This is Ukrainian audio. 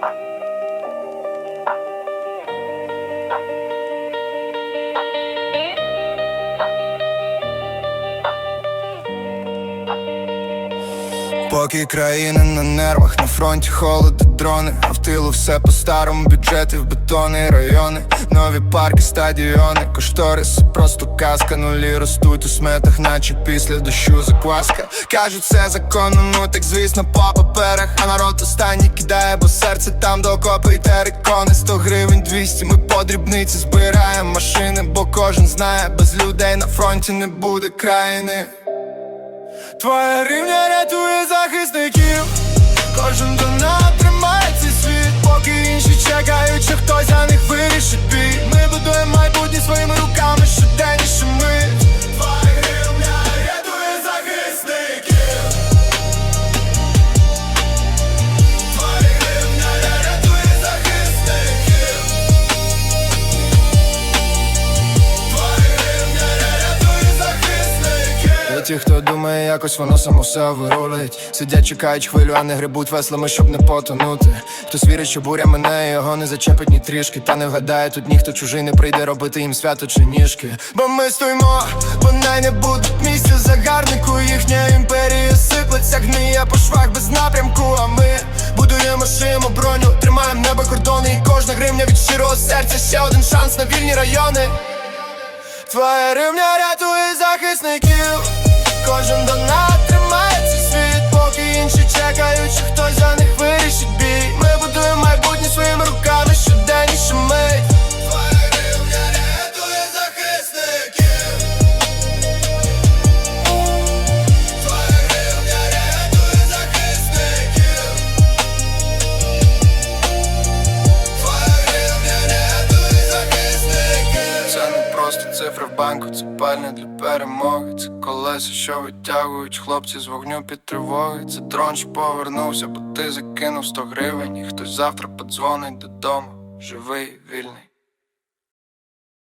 Bye. Поки країни на нервах, на фронті холоди дрони, а в тилу все по старому бюджети в бетони, райони, нові парки, стадіони, кошториси, просто казка, нулі ростуть у сметах, наче після дощу закваска. Кажуть, все законно, ну так звісно, по паперах, а народ останній кидає, бо серце там до окопи і терикони 100 гривень 200, ми по дрібниці збираємо машини, бо кожен знає, без людей на фронті не буде країни. Твоя рівня рятує захисників. Кожен ті, хто думає, якось воно само все вирулить. Сидять, чекають хвилю, а не грибуть веслами, щоб не потонути. Хтось вірить, що буря мене, його не зачепить ні трішки. Та не вгадає, тут ніхто чужий не прийде робити їм свято чи ніжки. Бо ми стоїмо, вони не будуть місця загарнику. Їхня імперія сиплеться, гниє по швах без напрямку. А ми будуємо шимо броню, тримаємо небо кордони. І кожна гривня від щирого серця ще один шанс на вільні райони. Твоя гривня рятує захисників 좀 더 나. Банку, це пальня для перемоги. Це колеса, що витягують хлопці з вогню під тривоги. Це дрон, що повернувся, бо ти закинув 100 гривень. І хтось завтра подзвонить додому. Живий, вільний.